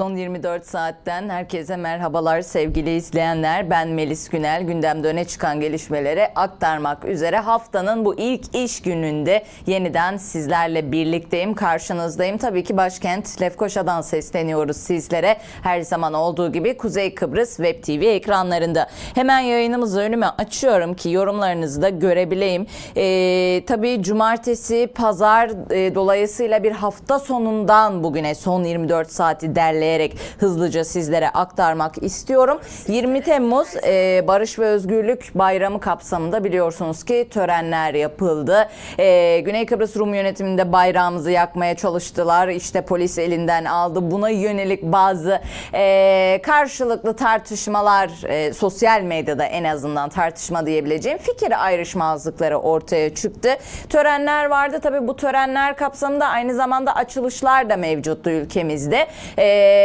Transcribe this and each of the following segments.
Son 24 saatten herkese merhabalar sevgili izleyenler. Ben Melis Günel. Gündemde öne çıkan gelişmeleri aktarmak üzere haftanın bu ilk iş gününde yeniden sizlerle birlikteyim. Karşınızdayım. Tabii ki başkent Lefkoşa'dan sesleniyoruz sizlere. Her zaman olduğu gibi Kuzey Kıbrıs Web TV ekranlarında. Hemen yayınımızı önüme açıyorum ki yorumlarınızı da görebileyim. Ee, tabii cumartesi, pazar e, dolayısıyla bir hafta sonundan bugüne son 24 saati derleyerek hızlıca sizlere aktarmak istiyorum. 20 Temmuz e, Barış ve Özgürlük Bayramı kapsamında biliyorsunuz ki törenler yapıldı. E, Güney Kıbrıs Rum yönetiminde bayrağımızı yakmaya çalıştılar. İşte polis elinden aldı. Buna yönelik bazı e, karşılıklı tartışmalar e, sosyal medyada en azından tartışma diyebileceğim fikir ayrışmazlıkları ortaya çıktı. Törenler vardı. Tabii bu törenler kapsamında aynı zamanda açılışlar da mevcuttu ülkemizde. E,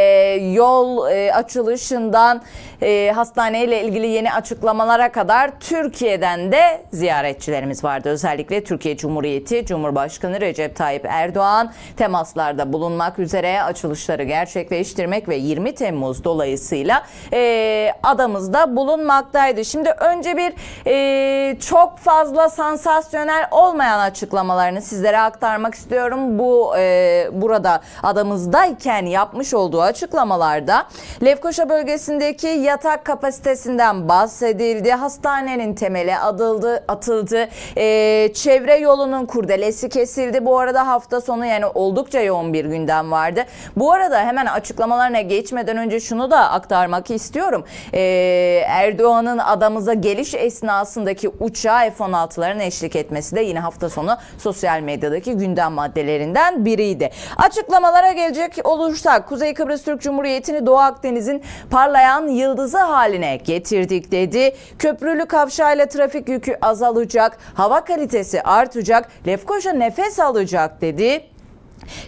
yol e, açılışından e, hastaneyle ilgili yeni açıklamalara kadar Türkiye'den de ziyaretçilerimiz vardı. Özellikle Türkiye Cumhuriyeti Cumhurbaşkanı Recep Tayyip Erdoğan temaslarda bulunmak üzere açılışları gerçekleştirmek ve 20 Temmuz dolayısıyla e, adamızda bulunmaktaydı. Şimdi önce bir e, çok fazla sansasyonel olmayan açıklamalarını sizlere aktarmak istiyorum. Bu e, burada adamızdayken yapmış olduğu açıklamalarda Lefkoşa bölgesindeki yatak kapasitesinden bahsedildi. Hastanenin temeli adıldı, atıldı. E, çevre yolunun kurdelesi kesildi. Bu arada hafta sonu yani oldukça yoğun bir gündem vardı. Bu arada hemen açıklamalarına geçmeden önce şunu da aktarmak istiyorum. E, Erdoğan'ın adamıza geliş esnasındaki uçağa F-16'ların eşlik etmesi de yine hafta sonu sosyal medyadaki gündem maddelerinden biriydi. Açıklamalara gelecek olursak Kuzey Kıbrıs Türk Cumhuriyeti'ni Doğu Akdeniz'in parlayan yıldızı haline getirdik dedi. Köprülü kavşağıyla trafik yükü azalacak, hava kalitesi artacak, Lefkoşa nefes alacak dedi.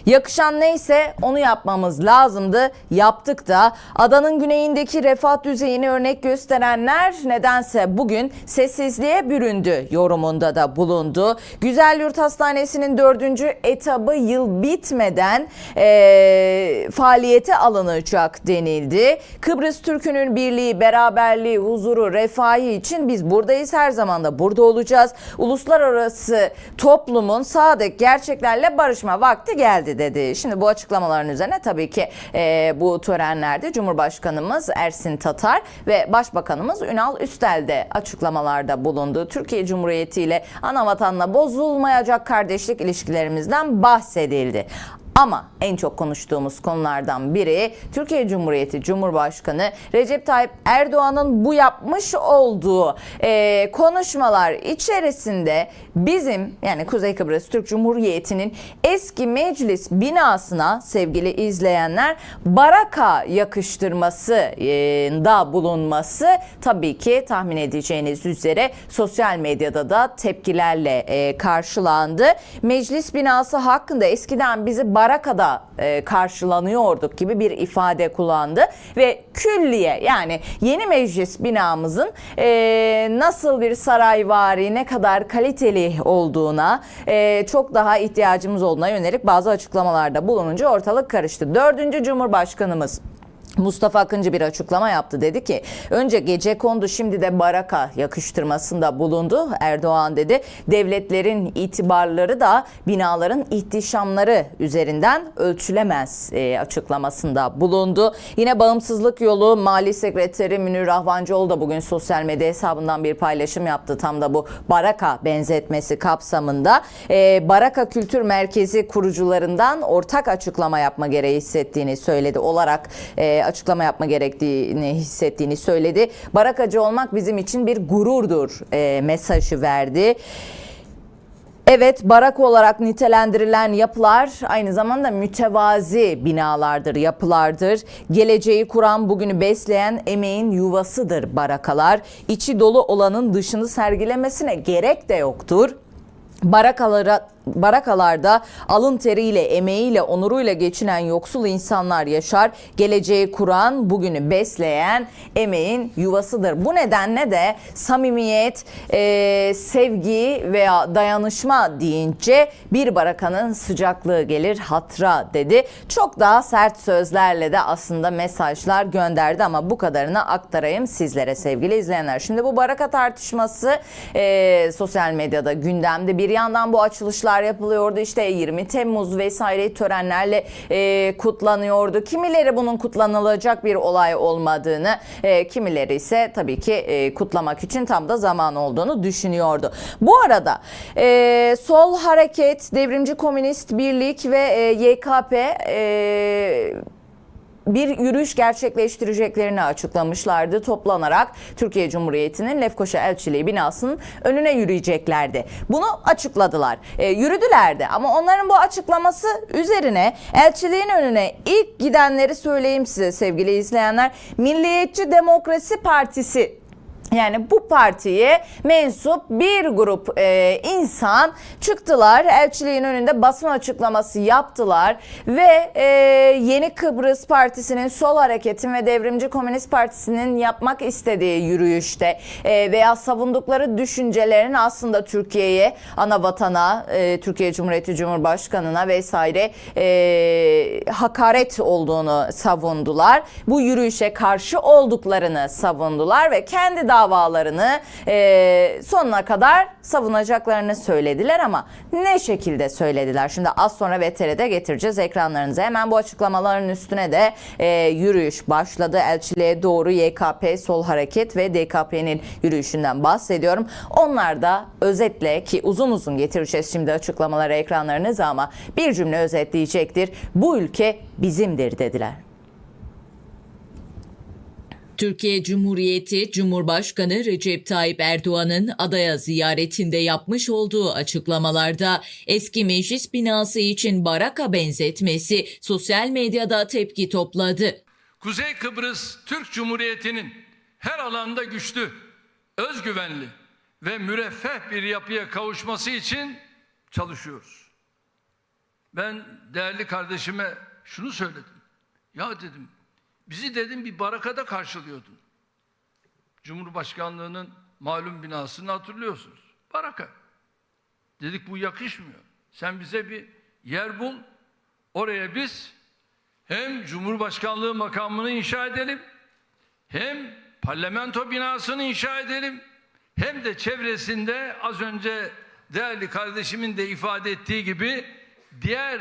Yakışan neyse onu yapmamız lazımdı. Yaptık da adanın güneyindeki refah düzeyini örnek gösterenler nedense bugün sessizliğe büründü yorumunda da bulundu. Güzel Yurt Hastanesi'nin dördüncü etabı yıl bitmeden eee faaliyete alınacak denildi. Kıbrıs Türk'ünün birliği, beraberliği, huzuru, refahı için biz buradayız her zaman da burada olacağız. Uluslararası toplumun sadık gerçeklerle barışma vakti geldi dedi. Şimdi bu açıklamaların üzerine tabii ki e, bu törenlerde Cumhurbaşkanımız Ersin Tatar ve Başbakanımız Ünal Üstel de açıklamalarda bulundu. Türkiye Cumhuriyeti ile ana vatanla bozulmayacak kardeşlik ilişkilerimizden bahsedildi. Ama en çok konuştuğumuz konulardan biri Türkiye Cumhuriyeti Cumhurbaşkanı Recep Tayyip Erdoğan'ın bu yapmış olduğu e, konuşmalar içerisinde bizim yani Kuzey Kıbrıs Türk Cumhuriyeti'nin eski meclis binasına sevgili izleyenler baraka yakıştırması e, da bulunması tabii ki tahmin edeceğiniz üzere sosyal medyada da tepkilerle e, karşılandı. Meclis binası hakkında eskiden bizi barakada e, karşılanıyorduk gibi bir ifade kullandı ve külliye yani yeni meclis binamızın e, nasıl bir sarayvari ne kadar kaliteli olduğuna e, çok daha ihtiyacımız olduğuna yönelik bazı açıklamalarda bulununca ortalık karıştı. Dördüncü Cumhurbaşkanımız Mustafa Akıncı bir açıklama yaptı. Dedi ki önce gece kondu şimdi de baraka yakıştırmasında bulundu. Erdoğan dedi devletlerin itibarları da binaların ihtişamları üzerinden ölçülemez e, açıklamasında bulundu. Yine bağımsızlık yolu Mali Sekreteri Münir Rahvancıoğlu da bugün sosyal medya hesabından bir paylaşım yaptı. Tam da bu baraka benzetmesi kapsamında. E, baraka Kültür Merkezi kurucularından ortak açıklama yapma gereği hissettiğini söyledi olarak e, açıklama yapma gerektiğini hissettiğini söyledi. Barakacı olmak bizim için bir gururdur e, mesajı verdi. Evet, barak olarak nitelendirilen yapılar aynı zamanda mütevazi binalardır, yapılardır. Geleceği kuran, bugünü besleyen emeğin yuvasıdır barakalar. İçi dolu olanın dışını sergilemesine gerek de yoktur. Barakalara barakalarda alın teriyle, emeğiyle, onuruyla geçinen yoksul insanlar yaşar. Geleceği kuran, bugünü besleyen emeğin yuvasıdır. Bu nedenle de samimiyet, e, sevgi veya dayanışma deyince bir barakanın sıcaklığı gelir hatıra dedi. Çok daha sert sözlerle de aslında mesajlar gönderdi ama bu kadarını aktarayım sizlere sevgili izleyenler. Şimdi bu baraka tartışması e, sosyal medyada gündemde. Bir yandan bu açılışlar yapılıyordu işte 20 Temmuz vesaire törenlerle e, kutlanıyordu. Kimileri bunun kutlanılacak bir olay olmadığını, e, kimileri ise tabii ki e, kutlamak için tam da zaman olduğunu düşünüyordu. Bu arada e, Sol Hareket, Devrimci Komünist Birlik ve e, YKP e, bir yürüyüş gerçekleştireceklerini açıklamışlardı. Toplanarak Türkiye Cumhuriyeti'nin Lefkoşa Elçiliği binasının önüne yürüyeceklerdi. Bunu açıkladılar. E, yürüdüler ama onların bu açıklaması üzerine elçiliğin önüne ilk gidenleri söyleyeyim size sevgili izleyenler. Milliyetçi Demokrasi Partisi yani bu partiye mensup bir grup e, insan çıktılar. Elçiliğin önünde basın açıklaması yaptılar ve e, Yeni Kıbrıs Partisi'nin Sol Hareket'in ve Devrimci Komünist Partisi'nin yapmak istediği yürüyüşte e, veya savundukları düşüncelerin aslında Türkiye'ye, ana vatana, e, Türkiye Cumhuriyeti Cumhurbaşkanı'na vesaire e, hakaret olduğunu savundular. Bu yürüyüşe karşı olduklarını savundular ve kendi davalarını e, sonuna kadar savunacaklarını söylediler ama ne şekilde söylediler? Şimdi az sonra VTR'de getireceğiz ekranlarınıza. Hemen bu açıklamaların üstüne de e, yürüyüş başladı. Elçiliğe doğru YKP, Sol Hareket ve DKP'nin yürüyüşünden bahsediyorum. Onlar da özetle ki uzun uzun getireceğiz şimdi açıklamaları ekranlarınıza ama bir cümle özetleyecektir. Bu ülke bizimdir dediler. Türkiye Cumhuriyeti Cumhurbaşkanı Recep Tayyip Erdoğan'ın adaya ziyaretinde yapmış olduğu açıklamalarda eski meclis binası için baraka benzetmesi sosyal medyada tepki topladı. Kuzey Kıbrıs Türk Cumhuriyeti'nin her alanda güçlü, özgüvenli ve müreffeh bir yapıya kavuşması için çalışıyoruz. Ben değerli kardeşime şunu söyledim. Ya dedim, bizi dedim bir barakada karşılıyordun. Cumhurbaşkanlığının malum binasını hatırlıyorsunuz. Baraka. Dedik bu yakışmıyor. Sen bize bir yer bul. Oraya biz hem Cumhurbaşkanlığı makamını inşa edelim, hem parlamento binasını inşa edelim, hem de çevresinde az önce değerli kardeşimin de ifade ettiği gibi diğer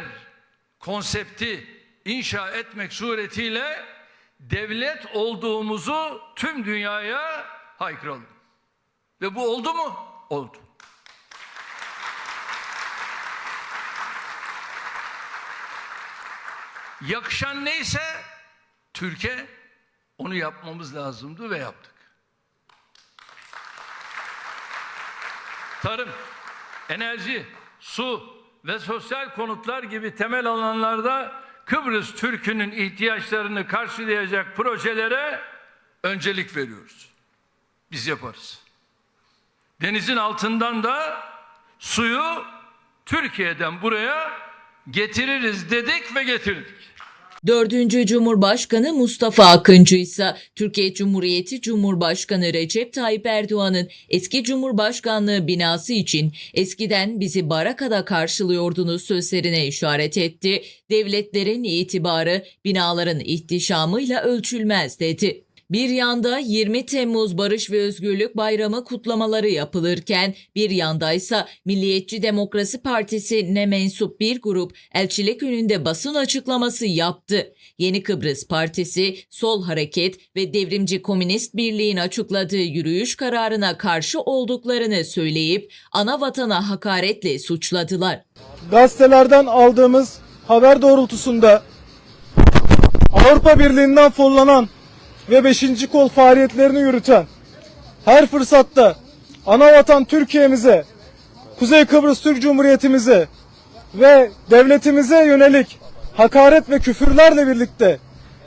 konsepti inşa etmek suretiyle devlet olduğumuzu tüm dünyaya haykıralım. Ve bu oldu mu? Oldu. Yakışan neyse Türkiye onu yapmamız lazımdı ve yaptık. Tarım, enerji, su ve sosyal konutlar gibi temel alanlarda Kıbrıs Türk'ünün ihtiyaçlarını karşılayacak projelere öncelik veriyoruz. Biz yaparız. Denizin altından da suyu Türkiye'den buraya getiririz dedik ve getirdik. Dördüncü Cumhurbaşkanı Mustafa Akıncı ise Türkiye Cumhuriyeti Cumhurbaşkanı Recep Tayyip Erdoğan'ın eski Cumhurbaşkanlığı binası için eskiden bizi barakada karşılıyordunuz sözlerine işaret etti. Devletlerin itibarı binaların ihtişamıyla ölçülmez dedi. Bir yanda 20 Temmuz Barış ve Özgürlük Bayramı kutlamaları yapılırken bir yandaysa Milliyetçi Demokrasi Partisi'ne mensup bir grup elçilik önünde basın açıklaması yaptı. Yeni Kıbrıs Partisi, Sol Hareket ve Devrimci Komünist Birliği'nin açıkladığı yürüyüş kararına karşı olduklarını söyleyip ana vatana hakaretle suçladılar. gazetelerden aldığımız haber doğrultusunda Avrupa Birliği'nden fonlanan ve 5. kol faaliyetlerini yürüten her fırsatta ana vatan Türkiye'mize, Kuzey Kıbrıs Türk Cumhuriyeti'mize ve devletimize yönelik hakaret ve küfürlerle birlikte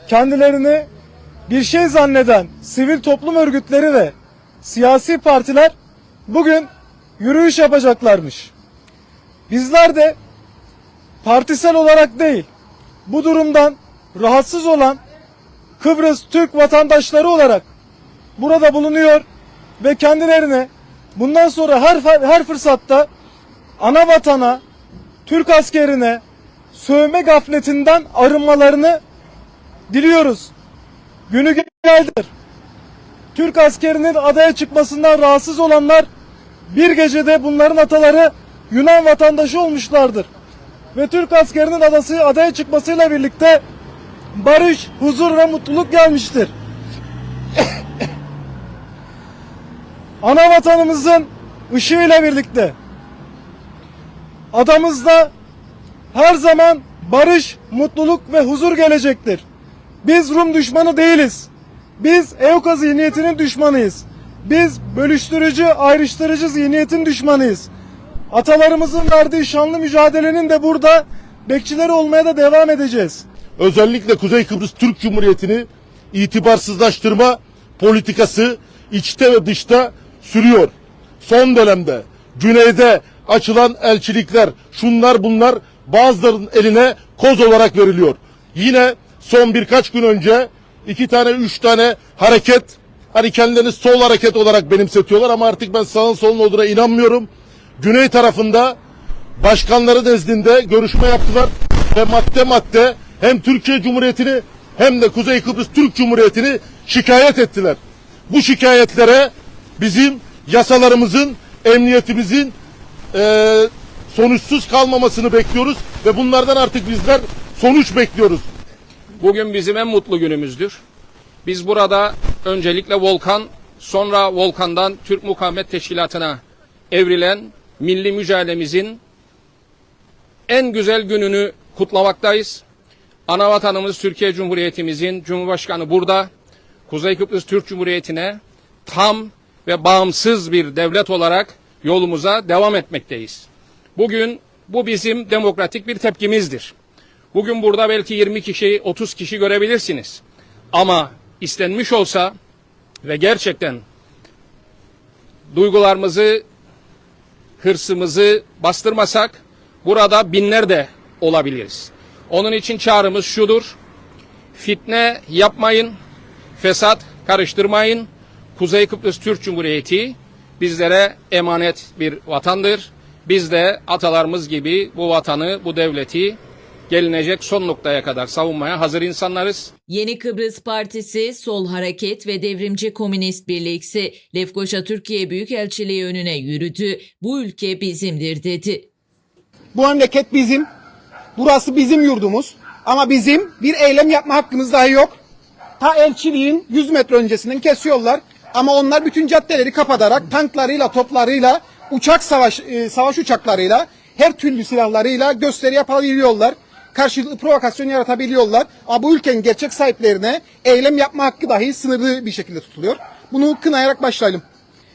kendilerini bir şey zanneden sivil toplum örgütleri ve siyasi partiler bugün yürüyüş yapacaklarmış. Bizler de partisel olarak değil, bu durumdan rahatsız olan Kıbrıs Türk vatandaşları olarak burada bulunuyor ve kendilerine bundan sonra her her fırsatta ana vatana, Türk askerine sövme gafletinden arınmalarını diliyoruz. Günü geldir. Türk askerinin adaya çıkmasından rahatsız olanlar bir gecede bunların ataları Yunan vatandaşı olmuşlardır. Ve Türk askerinin adası adaya çıkmasıyla birlikte barış, huzur ve mutluluk gelmiştir. Ana vatanımızın ışığıyla birlikte adamızda her zaman barış, mutluluk ve huzur gelecektir. Biz Rum düşmanı değiliz. Biz Euka zihniyetinin düşmanıyız. Biz bölüştürücü, ayrıştırıcı zihniyetin düşmanıyız. Atalarımızın verdiği şanlı mücadelenin de burada bekçileri olmaya da devam edeceğiz. Özellikle Kuzey Kıbrıs Türk Cumhuriyeti'ni itibarsızlaştırma politikası içte ve dışta sürüyor. Son dönemde güneyde açılan elçilikler şunlar bunlar bazılarının eline koz olarak veriliyor. Yine son birkaç gün önce iki tane üç tane hareket hani kendilerini sol hareket olarak benimsetiyorlar ama artık ben sağın solun olduğuna inanmıyorum. Güney tarafında başkanları nezdinde görüşme yaptılar ve madde madde hem Türkiye Cumhuriyeti'ni hem de Kuzey Kıbrıs Türk Cumhuriyeti'ni şikayet ettiler. Bu şikayetlere bizim yasalarımızın, emniyetimizin eee, sonuçsuz kalmamasını bekliyoruz ve bunlardan artık bizler sonuç bekliyoruz. Bugün bizim en mutlu günümüzdür. Biz burada öncelikle Volkan, sonra Volkan'dan Türk Mukavemet Teşkilatı'na evrilen milli mücadelemizin en güzel gününü kutlamaktayız. Ana vatanımız Türkiye Cumhuriyetimizin Cumhurbaşkanı burada. Kuzey Kıbrıs Türk Cumhuriyeti'ne tam ve bağımsız bir devlet olarak yolumuza devam etmekteyiz. Bugün bu bizim demokratik bir tepkimizdir. Bugün burada belki 20 kişi, 30 kişi görebilirsiniz. Ama istenmiş olsa ve gerçekten duygularımızı, hırsımızı bastırmasak burada binler de olabiliriz. Onun için çağrımız şudur. Fitne yapmayın, fesat karıştırmayın. Kuzey Kıbrıs Türk Cumhuriyeti bizlere emanet bir vatandır. Biz de atalarımız gibi bu vatanı, bu devleti gelinecek son noktaya kadar savunmaya hazır insanlarız. Yeni Kıbrıs Partisi, Sol Hareket ve Devrimci Komünist Birliği Lefkoşa Türkiye Büyükelçiliği önüne yürüdü. Bu ülke bizimdir dedi. Bu memleket bizim. Burası bizim yurdumuz. Ama bizim bir eylem yapma hakkımız dahi yok. Ta elçiliğin 100 metre öncesinden kesiyorlar. Ama onlar bütün caddeleri kapatarak tanklarıyla, toplarıyla, uçak savaş e, savaş uçaklarıyla, her türlü silahlarıyla gösteri yapabiliyorlar. Karşılıklı provokasyon yaratabiliyorlar. Ama bu ülkenin gerçek sahiplerine eylem yapma hakkı dahi sınırlı bir şekilde tutuluyor. Bunu kınayarak başlayalım.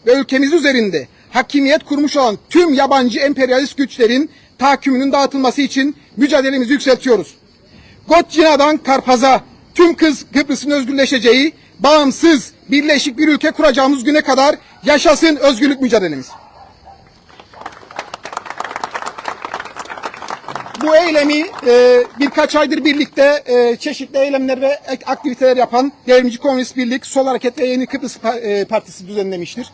Ve ülkemiz üzerinde hakimiyet kurmuş olan tüm yabancı emperyalist güçlerin tahakkümünün dağıtılması için mücadelemizi yükseltiyoruz. Gotçina'dan Karpaz'a tüm kız Kıbrıs'ın özgürleşeceği, bağımsız, birleşik bir ülke kuracağımız güne kadar yaşasın özgürlük mücadelemiz. Bu eylemi e, birkaç aydır birlikte e, çeşitli eylemler ve aktiviteler yapan Devrimci Komünist Birlik, Sol Hareket ve Yeni Kıbrıs e, Partisi düzenlemiştir.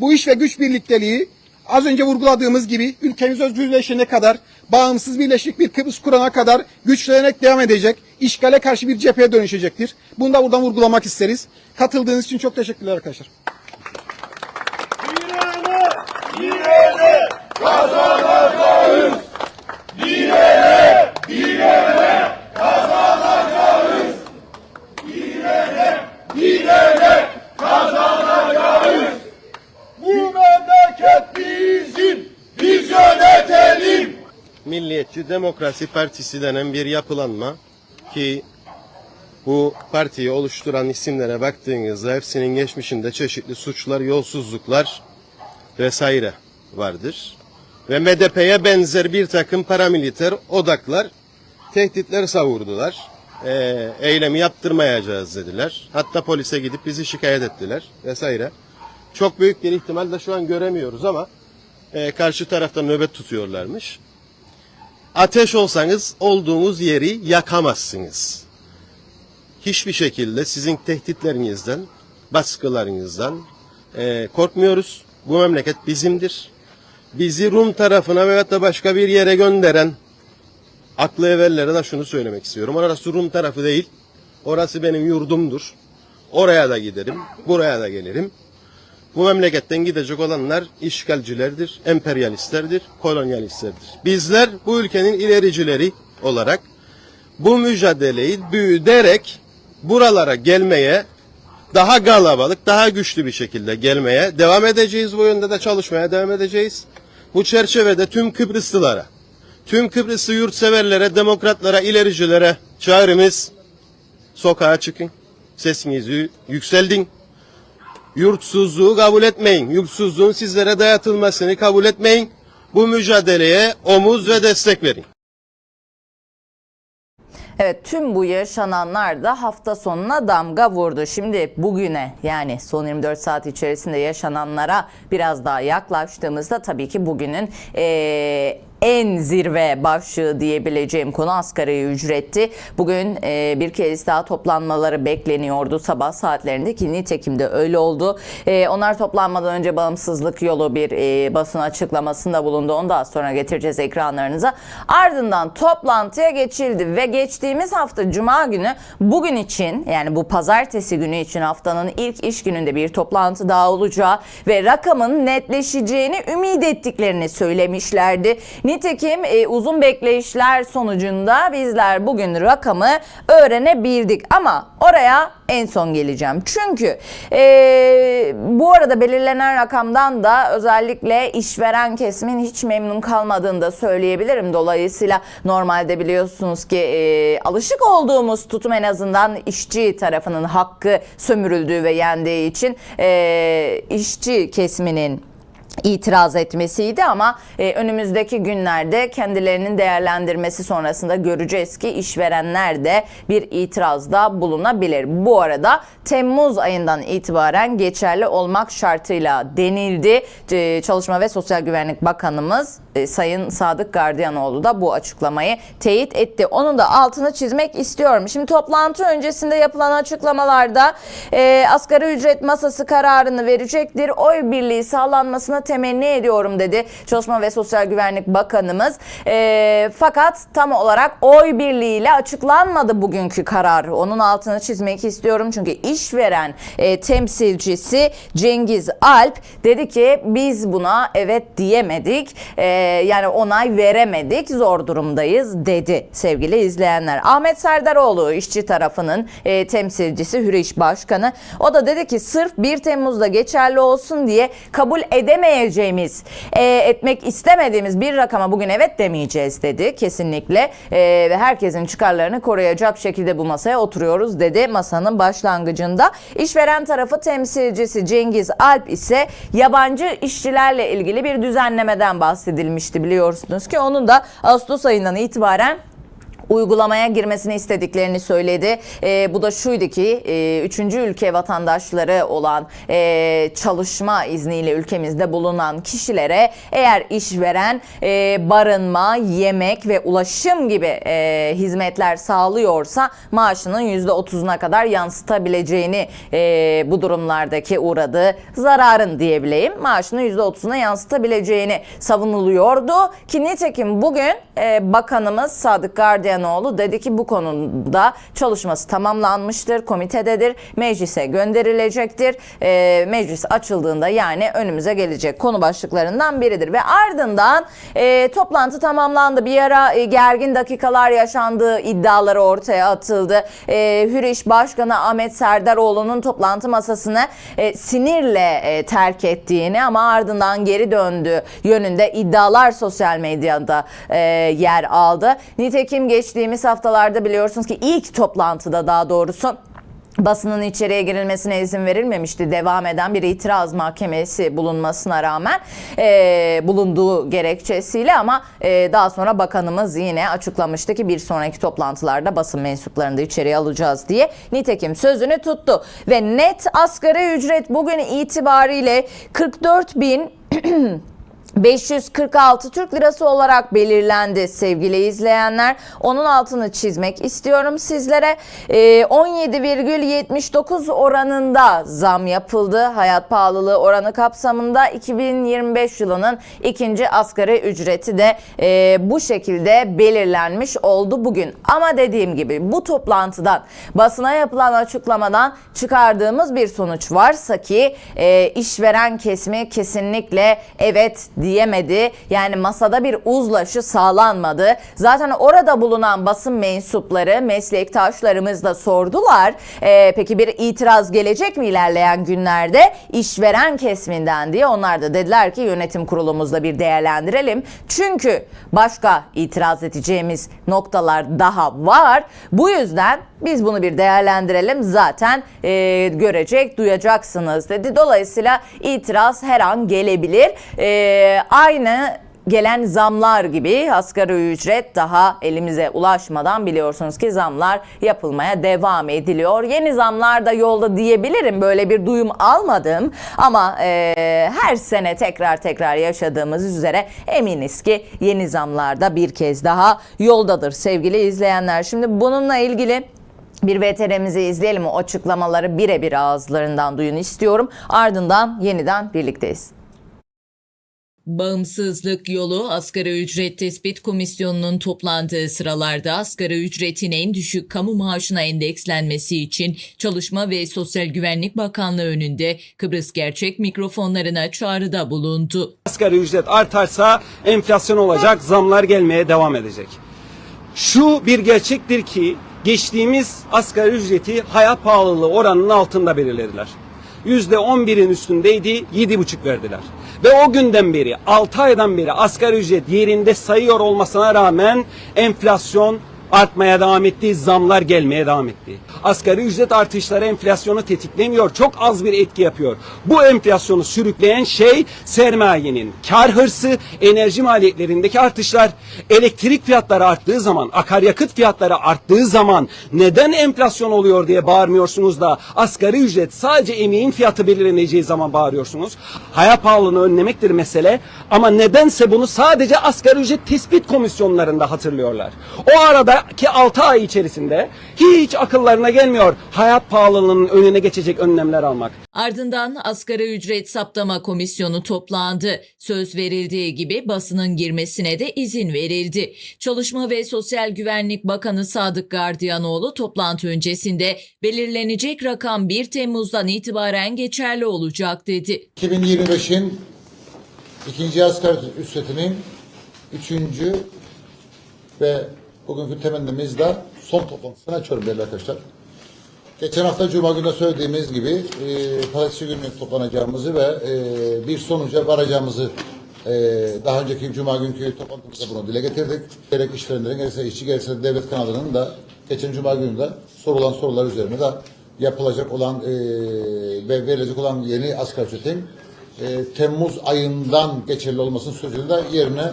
Bu iş ve güç birlikteliği az önce vurguladığımız gibi ülkemiz özgürleşene kadar, bağımsız birleşik bir Kıbrıs kurana kadar güçlenerek devam edecek, işgale karşı bir cepheye dönüşecektir. Bunu da buradan vurgulamak isteriz. Katıldığınız için çok teşekkürler arkadaşlar. Milliyetçi Demokrasi Partisi denen bir yapılanma ki bu partiyi oluşturan isimlere baktığınızda hepsinin geçmişinde çeşitli suçlar, yolsuzluklar vesaire vardır. Ve MDP'ye benzer bir takım paramiliter odaklar, tehditler savurdular. Ee, eylemi yaptırmayacağız dediler. Hatta polise gidip bizi şikayet ettiler vesaire. Çok büyük bir ihtimalle şu an göremiyoruz ama e, karşı tarafta nöbet tutuyorlarmış. Ateş olsanız olduğunuz yeri yakamazsınız. Hiçbir şekilde sizin tehditlerinizden, baskılarınızdan e, korkmuyoruz. Bu memleket bizimdir. Bizi Rum tarafına veyahut da başka bir yere gönderen aklı evvellere de şunu söylemek istiyorum. Orası Rum tarafı değil. Orası benim yurdumdur. Oraya da giderim, buraya da gelirim. Bu memleketten gidecek olanlar işgalcilerdir, emperyalistlerdir, kolonyalistlerdir. Bizler bu ülkenin ilericileri olarak bu mücadeleyi büyüterek buralara gelmeye, daha kalabalık, daha güçlü bir şekilde gelmeye devam edeceğiz. Bu yönde de çalışmaya devam edeceğiz. Bu çerçevede tüm Kıbrıslılara, tüm Kıbrıslı yurtseverlere, demokratlara, ilericilere çağrımız sokağa çıkın. Sesinizi yükseldin. Yurtsuzluğu kabul etmeyin. Yurtsuzluğun sizlere dayatılmasını kabul etmeyin. Bu mücadeleye omuz ve destek verin. Evet tüm bu yaşananlar da hafta sonuna damga vurdu. Şimdi bugüne yani son 24 saat içerisinde yaşananlara biraz daha yaklaştığımızda tabii ki bugünün eee, en zirve başlığı diyebileceğim konu asgari ücretti. Bugün eee, bir kez daha toplanmaları bekleniyordu sabah saatlerinde ki nitekim de öyle oldu. Eee, onlar toplanmadan önce bağımsızlık yolu bir eee, basın açıklamasında bulundu. Onu daha sonra getireceğiz ekranlarınıza. Ardından toplantıya geçildi ve geçtiğimiz hafta Cuma günü bugün için yani bu pazartesi günü için haftanın ilk iş gününde bir toplantı daha olacağı ve rakamın netleşeceğini ümit ettiklerini söylemişlerdi. Nitekim e, uzun bekleyişler sonucunda bizler bugün rakamı öğrenebildik ama oraya en son geleceğim. Çünkü e, bu arada belirlenen rakamdan da özellikle işveren kesimin hiç memnun kalmadığını da söyleyebilirim. Dolayısıyla normalde biliyorsunuz ki e, alışık olduğumuz tutum en azından işçi tarafının hakkı sömürüldüğü ve yendiği için e, işçi kesiminin itiraz etmesiydi ama e, önümüzdeki günlerde kendilerinin değerlendirmesi sonrasında göreceğiz ki işverenler de bir itirazda bulunabilir. Bu arada Temmuz ayından itibaren geçerli olmak şartıyla denildi. E, Çalışma ve Sosyal Güvenlik Bakanımız e, Sayın Sadık Gardiyanoğlu da bu açıklamayı teyit etti. Onun da altını çizmek istiyorum. Şimdi toplantı öncesinde yapılan açıklamalarda e, asgari ücret masası kararını verecektir. Oy birliği sağlanmasına temenni ediyorum dedi Çalışma ve Sosyal Güvenlik Bakanımız. E, fakat tam olarak oy birliğiyle açıklanmadı bugünkü karar. Onun altını çizmek istiyorum çünkü işveren e, temsilcisi Cengiz Alp dedi ki biz buna evet diyemedik. E, yani onay veremedik. Zor durumdayız dedi sevgili izleyenler. Ahmet Serdaroğlu işçi tarafının e, temsilcisi Hürriş Başkanı. O da dedi ki sırf 1 Temmuz'da geçerli olsun diye kabul edemeyeceğimiz, e, etmek istemediğimiz bir rakama bugün evet demeyeceğiz dedi kesinlikle. E, ve herkesin çıkarlarını koruyacak şekilde bu masaya oturuyoruz dedi masanın başlangıcında. İşveren tarafı temsilcisi Cengiz Alp ise yabancı işçilerle ilgili bir düzenlemeden bahsedilmişti biliyorsunuz ki. Onun da Ağustos ayından itibaren uygulamaya girmesini istediklerini söyledi. E, bu da şuydu ki e, üçüncü ülke vatandaşları olan e, çalışma izniyle ülkemizde bulunan kişilere eğer işveren e, barınma, yemek ve ulaşım gibi e, hizmetler sağlıyorsa maaşının %30'una kadar yansıtabileceğini e, bu durumlardaki uğradığı zararın diyebileyim maaşının %30'una yansıtabileceğini savunuluyordu ki nitekim bugün e, bakanımız Sadık Gardiyanoğlu dedi ki bu konuda çalışması tamamlanmıştır, komitededir, meclise gönderilecektir. E, meclis açıldığında yani önümüze gelecek konu başlıklarından biridir ve ardından e, toplantı tamamlandı. Bir ara e, gergin dakikalar yaşandığı iddiaları ortaya atıldı. E, Hürriş Başkanı Ahmet Serdaroğlu'nun toplantı masasını e, sinirle e, terk ettiğini ama ardından geri döndü yönünde iddialar sosyal medyada e, yer aldı. Nitekim geçtiğimiz haftalarda biliyorsunuz ki ilk toplantıda daha doğrusu basının içeriye girilmesine izin verilmemişti. Devam eden bir itiraz mahkemesi bulunmasına rağmen e, bulunduğu gerekçesiyle ama e, daha sonra bakanımız yine açıklamıştı ki bir sonraki toplantılarda basın mensuplarını da içeriye alacağız diye. Nitekim sözünü tuttu ve net asgari ücret bugün itibariyle 44 bin 546 Türk Lirası olarak belirlendi sevgili izleyenler. Onun altını çizmek istiyorum sizlere. Ee, 17,79 oranında zam yapıldı. Hayat pahalılığı oranı kapsamında 2025 yılının ikinci asgari ücreti de e, bu şekilde belirlenmiş oldu bugün. Ama dediğim gibi bu toplantıdan basına yapılan açıklamadan çıkardığımız bir sonuç varsa ki e, işveren kesimi kesinlikle evet diyemedi. Yani masada bir uzlaşı sağlanmadı. Zaten orada bulunan basın mensupları, meslektaşlarımız da sordular. Ee, peki bir itiraz gelecek mi ilerleyen günlerde işveren kesiminden diye. Onlar da dediler ki yönetim kurulumuzda bir değerlendirelim. Çünkü başka itiraz edeceğimiz noktalar daha var. Bu yüzden biz bunu bir değerlendirelim. Zaten e, görecek, duyacaksınız dedi. Dolayısıyla itiraz her an gelebilir. E, aynı gelen zamlar gibi asgari ücret daha elimize ulaşmadan biliyorsunuz ki zamlar yapılmaya devam ediliyor. Yeni zamlar da yolda diyebilirim. Böyle bir duyum almadım ama e, her sene tekrar tekrar yaşadığımız üzere eminiz ki yeni zamlar da bir kez daha yoldadır sevgili izleyenler. Şimdi bununla ilgili bir VTR'mizi izleyelim. O açıklamaları birebir ağızlarından duyun istiyorum. Ardından yeniden birlikteyiz. Bağımsızlık yolu asgari ücret tespit komisyonunun toplandığı sıralarda asgari ücretin en düşük kamu maaşına endekslenmesi için Çalışma ve Sosyal Güvenlik Bakanlığı önünde Kıbrıs Gerçek mikrofonlarına çağrıda bulundu. asgari ücret artarsa enflasyon olacak, zamlar gelmeye devam edecek. Şu bir gerçektir ki geçtiğimiz asgari ücreti hayat pahalılığı oranının altında belirlediler. Yüzde 11'in üstündeydi, 7,5 verdiler. Ve o günden beri, 6 aydan beri asgari ücret yerinde sayıyor olmasına rağmen enflasyon artmaya devam etti, zamlar gelmeye devam etti. Asgari ücret artışları enflasyonu tetiklemiyor, çok az bir etki yapıyor. Bu enflasyonu sürükleyen şey sermayenin kar hırsı, enerji maliyetlerindeki artışlar, elektrik fiyatları arttığı zaman, akaryakıt fiyatları arttığı zaman neden enflasyon oluyor diye bağırmıyorsunuz da asgari ücret sadece emeğin fiyatı belirleneceği zaman bağırıyorsunuz. Hayat pahalılığını önlemektir mesele ama nedense bunu sadece asgari ücret tespit komisyonlarında hatırlıyorlar. O aradaki 6 ay içerisinde hiç akıllarına gelmiyor hayat pahalılığının önüne geçecek önlemler almak. Ardından asgari ücret saptama komisyonu toplandı. Söz verildiği gibi basının girmesine de izin verildi. Çalışma ve Sosyal Güvenlik Bakanı Sadık Gardiyanoğlu toplantı öncesinde belirlenecek rakam 1 Temmuz'dan itibaren geçerli olacak dedi. 2025'in ikinci asgari ücretinin üçüncü ve bugünkü temennimiz de son toplantısını açıyorum değerli arkadaşlar. Geçen hafta Cuma günü söylediğimiz gibi e, pazartesi günü toplanacağımızı ve e, bir sonuca varacağımızı e, daha önceki Cuma günkü toplantımızda bunu dile getirdik. Gerek işverenlerin gerekse işçi gerekse devlet kanalının da geçen Cuma günü de sorulan sorular üzerine de yapılacak olan e, ve verilecek olan yeni asgari ücretin e, Temmuz ayından geçerli olmasının sözünü de yerine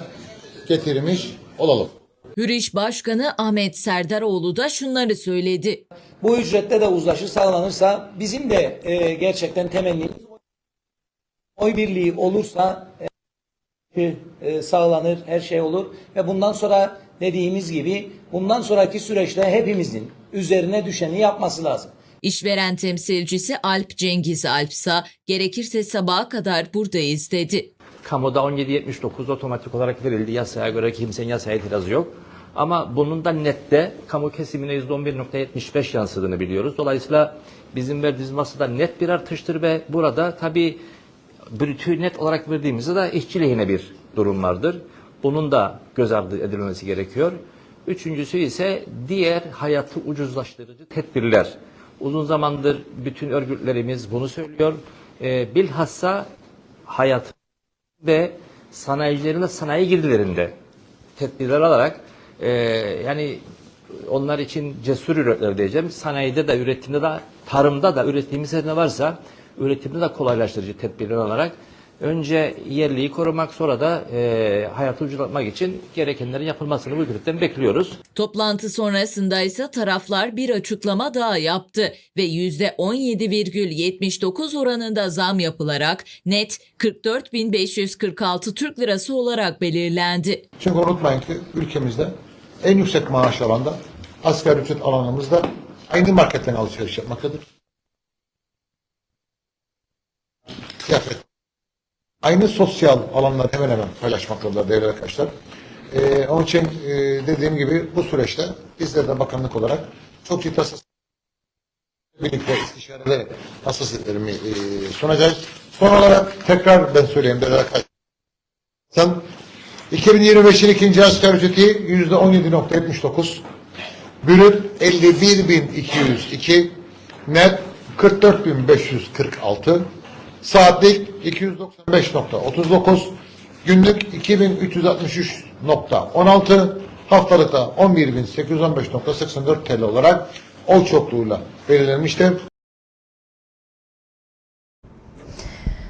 getirmiş olalım. Hürriş Başkanı Ahmet Serdaroğlu da şunları söyledi. Bu ücrette de uzlaşı sağlanırsa bizim de e, gerçekten temennimiz oy birliği olursa e, e, sağlanır, her şey olur ve bundan sonra dediğimiz gibi bundan sonraki süreçte hepimizin üzerine düşeni yapması lazım. İşveren temsilcisi Alp Cengiz Alpsa gerekirse sabaha kadar buradayız dedi. Kamuda 1779 otomatik olarak verildi. Yasaya göre kimsenin yasaya itirazı yok. Ama bunun da nette kamu kesimine %11.75 yansıdığını biliyoruz. Dolayısıyla bizim verdiğimiz masada net bir artıştır ve burada tabii brütü net olarak verdiğimizde de işçi lehine bir durum vardır. Bunun da göz ardı edilmesi gerekiyor. Üçüncüsü ise diğer hayatı ucuzlaştırıcı tedbirler. Uzun zamandır bütün örgütlerimiz bunu söylüyor. Ee, bilhassa hayat ve sanayicilerin de sanayi girdilerinde tedbirler alarak e, yani onlar için cesur üretler diyeceğim. Sanayide de üretimde de tarımda da ürettiğimiz her ne varsa üretimde de kolaylaştırıcı tedbirler alarak Önce yerliyi korumak sonra da e, hayatı ucuzlatmak için gerekenlerin yapılmasını bu hükümetten bekliyoruz. Toplantı sonrasında ise taraflar bir açıklama daha yaptı ve %17,79 oranında zam yapılarak net 44.546 Türk Lirası olarak belirlendi. Çünkü unutmayın ki ülkemizde en yüksek maaş alanda asgari ücret alanımızda aynı marketten alışveriş yapmaktadır. Kıyafet. Aynı sosyal alanlar hemen hemen paylaşmaktadır değerli arkadaşlar. Ee, onun için e, dediğim gibi bu süreçte bizler de bakanlık olarak çok ciddi birlikte istişare ederek hassasiyetlerimi e, sunacağız. Son olarak tekrar ben söyleyeyim değerli arkadaşlar. Sen 2025'in ikinci asgari ücreti yüzde 17.79, brüt 51.202, net 44.546, saatlik 295.39, günlük 2363.16, haftalıkta 11.815.84 TL olarak oy çokluğuyla belirlenmiştir.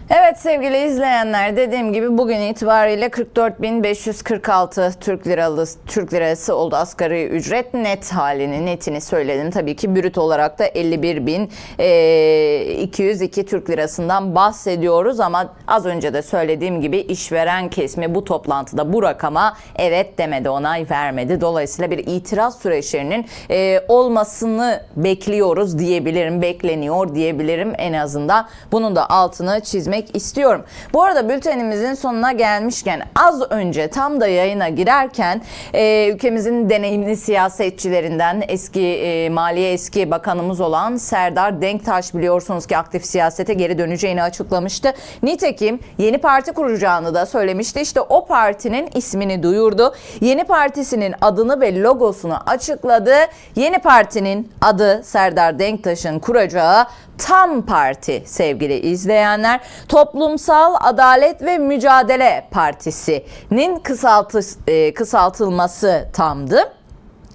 Evet sevgili izleyenler dediğim gibi bugün itibariyle 44.546 Türk liralı Türk lirası oldu asgari ücret. Net halini netini söyledim. Tabii ki brüt olarak da 51.202 Türk lirasından bahsediyoruz. Ama az önce de söylediğim gibi işveren kesimi bu toplantıda bu rakama evet demedi onay vermedi. Dolayısıyla bir itiraz süreçlerinin e, olmasını bekliyoruz diyebilirim bekleniyor diyebilirim. En azından bunun da altını çizmek istiyorum. Bu arada bültenimizin sonuna gelmişken az önce tam da yayına girerken e, ülkemizin deneyimli siyasetçilerinden eski e, Maliye eski bakanımız olan Serdar Denktaş biliyorsunuz ki aktif siyasete geri döneceğini açıklamıştı. Nitekim yeni parti kuracağını da söylemişti. İşte o partinin ismini duyurdu. Yeni partisinin adını ve logosunu açıkladı. Yeni partinin adı Serdar Denktaş'ın kuracağı Tam Parti sevgili izleyenler. Toplumsal Adalet ve Mücadele Partisi'nin kısaltı, e, kısaltılması tamdı.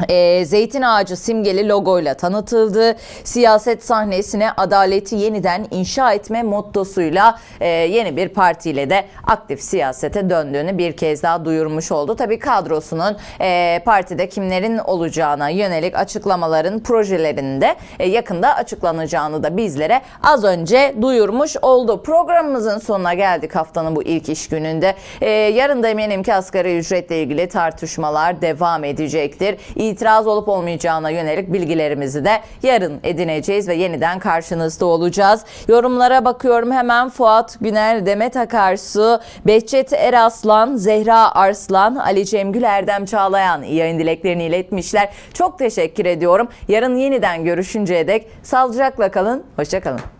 E, zeytin ağacı simgeli logoyla tanıtıldı. Siyaset sahnesine adaleti yeniden inşa etme mottosuyla e, yeni bir partiyle de aktif siyasete döndüğünü bir kez daha duyurmuş oldu. Tabii kadrosunun e, partide kimlerin olacağına yönelik açıklamaların projelerinde e, yakında açıklanacağını da bizlere az önce duyurmuş oldu. Programımızın sonuna geldik haftanın bu ilk iş gününde. E, yarın da eminim ki asgari ücretle ilgili tartışmalar devam edecektir itiraz olup olmayacağına yönelik bilgilerimizi de yarın edineceğiz ve yeniden karşınızda olacağız. Yorumlara bakıyorum hemen Fuat Günel, Demet Akarsu, Behçet Eraslan, Zehra Arslan, Ali Cemgül Erdem Çağlayan yayın dileklerini iletmişler. Çok teşekkür ediyorum. Yarın yeniden görüşünceye dek sağlıcakla kalın, hoşçakalın.